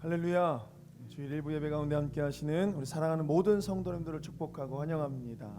할렐루야. 주일 일부 예배 가운데 함께 하시는 우리 사랑하는 모든 성도님들을 축복하고 환영합니다.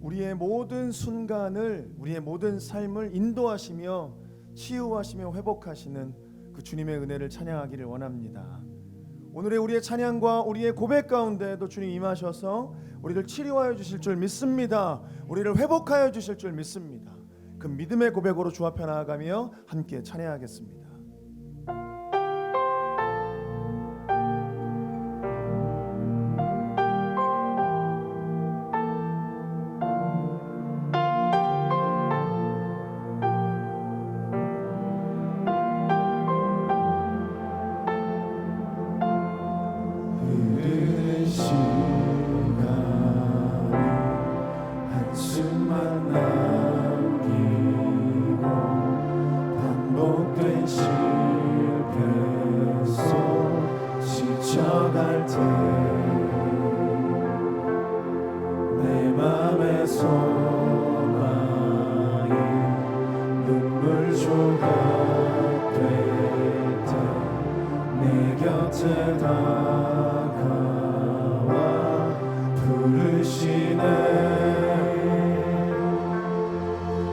우리의 모든 순간을 우리의 모든 삶을 인도하시며 치유하시며 회복하시는 그 주님의 은혜를 찬양하기를 원합니다. 오늘의 우리의 찬양과 우리의 고백 가운데도 주님 임하셔서 우리를 치료하여 주실 줄 믿습니다. 우리를 회복하여 주실 줄 믿습니다. 그 믿음의 고백으로 주 앞에 나아가며 함께 찬양하겠습니다.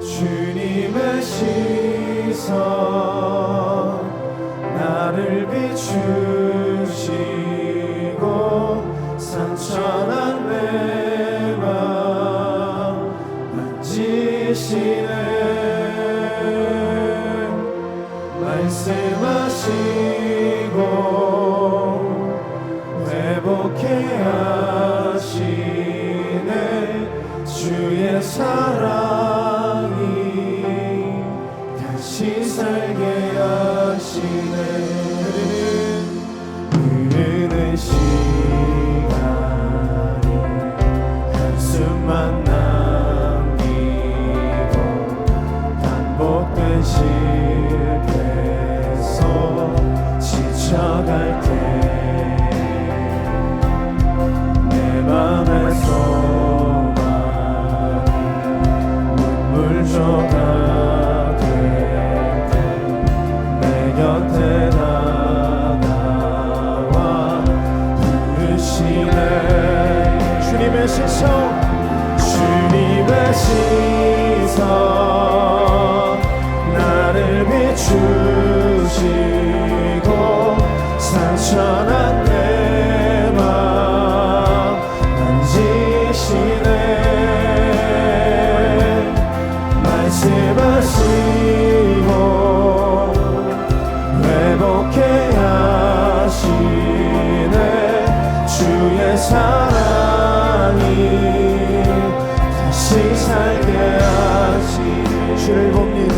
주님의 시선 나를 비추시고 상처난 내맘 만지시네. 말씀하시 사랑이 다시 살게 하시네. 흐르는 시간이 한숨만 남기고 반복된 실패 속 지쳐갈 때 내 맘의 상처난 내맘 만지시네. 말씀하시고 회복해 하시네. 주의 사랑이 다시 살게 하시네. 주를 봅니다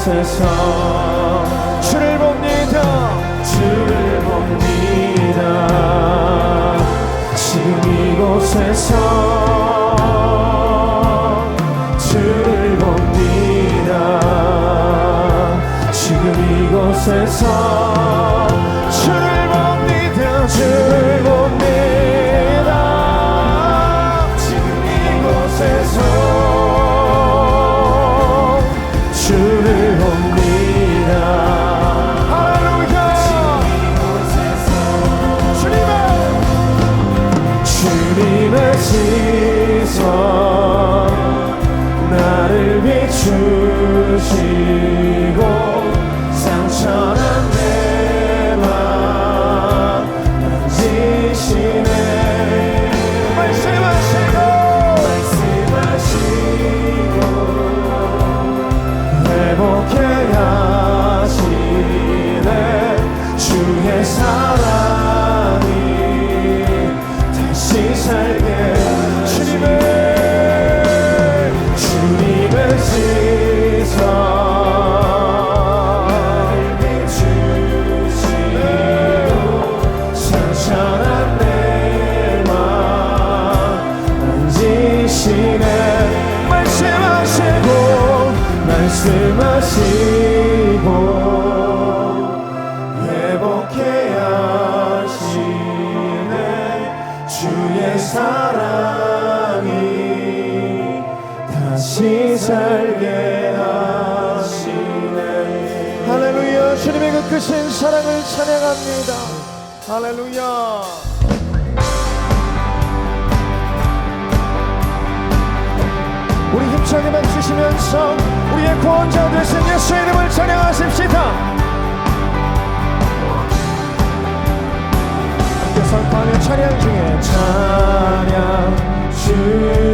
이곳에서 주를 봅니다. 주를 봅니다. 지금 이곳에서 주를 봅니다. 지금 이곳에서 알게 하시네. 할렐루야. 주님의 그 크신 사랑을 찬양합니다. 할렐루야. 우리 힘차게 박수시면서 우리의 구원자 되신 예수 이름을 찬양하십시다. 함께 선포하며 찬양 중에 찬양 주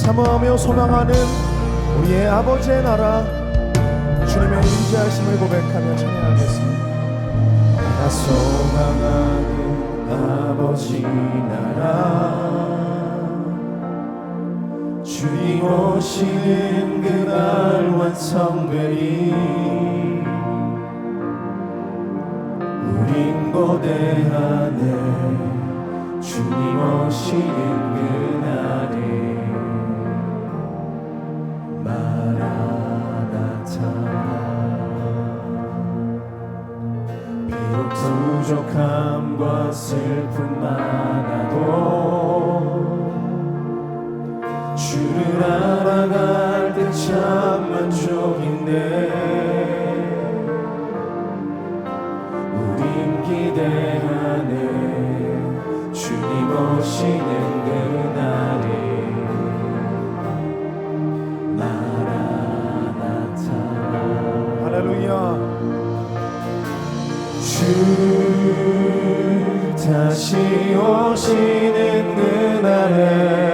사모하며 소망하는 우리의 아버지의 나라 주님의 임재하심을 고백하며 찬양하겠습니다. 나 소망하는 아버지 나라 주님 오시는 그날 완성되리 우린 고대하네 주님 오시는 그날에 부족함과 슬픔 많아도 주를 알아갈 때 참 만족인데 다시 오시는 그날에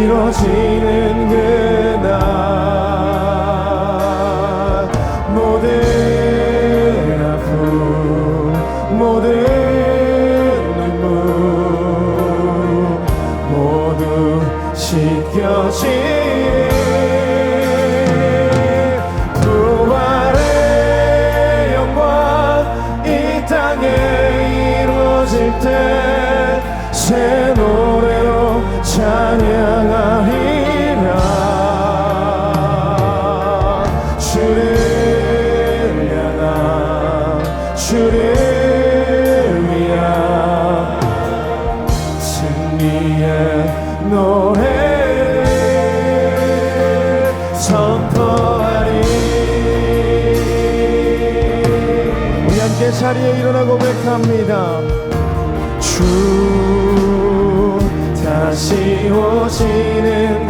이루어지는 자리에 일어나 고백합니다. 주 다시 오시는